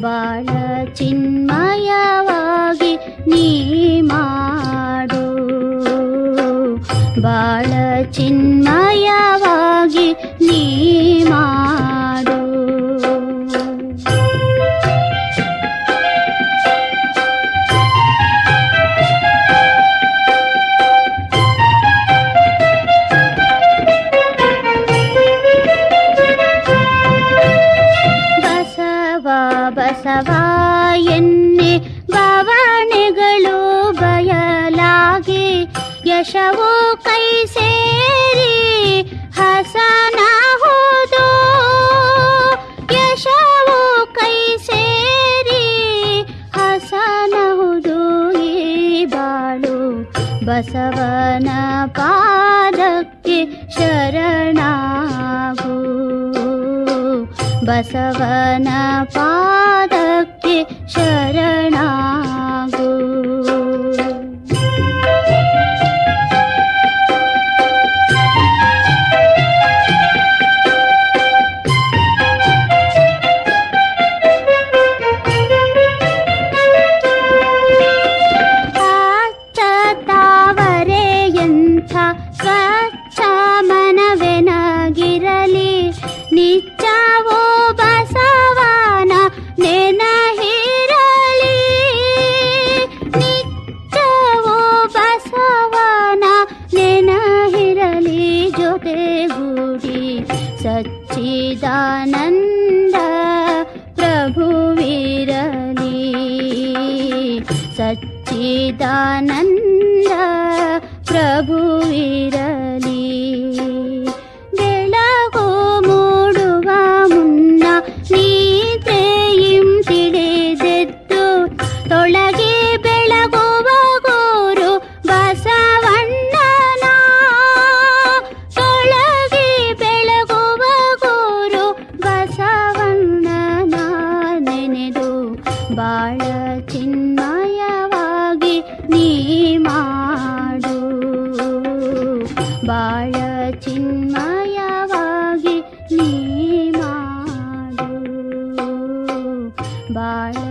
ಬಾಳ ಚಿನ್ಮಯವಾಗಿ ನೀ ಮಾಡು. ಬಾಳ ಚಿನ್ಮಯವಾಗಿ ನೀ ಮಾಡು. ಬಸವ ಎನ್ನೆ ಬವಣೆಗಳು ಬಯಲಾಗಿ ಯಶವು ಕೈ ಸೇರಿ ಹಸನ ಹೋದು. ಯಶವು ಕೈ ಸೇರಿ ಹಸನ ಹುದು ಈ ಬಾಳು. ಬಸವನ ಪಾದಕ್ಕೆ ಶರಣಾಗು. ಬಸವನ ಪಾದಕ್ಕೆ ಜೊತೆಗೂಡಿ ಸಚ್ಚಿದಾನಂದ ಪ್ರಭುವಿರಲಿ ಸಚ್ಚಿದಾನಂದ ಪ್ರಭುವಿರಲಿ ಬೆಳಗು ಮೂಡುವ ಮುನ್ನ ನೀತ್ರೆಯಿಂ ತಿಳಿದೆದ್ದು ತೊಳಗೆ ಬಾಳ ಚಿನ್ಮಯವಾಗಿ ನೀ ಮಾಡು ಬಾಳ ಚಿನ್ಮಯವಾಗಿ ನೀ ಮಾಡು ಬಾಳ ಚಿನ್ಮಯ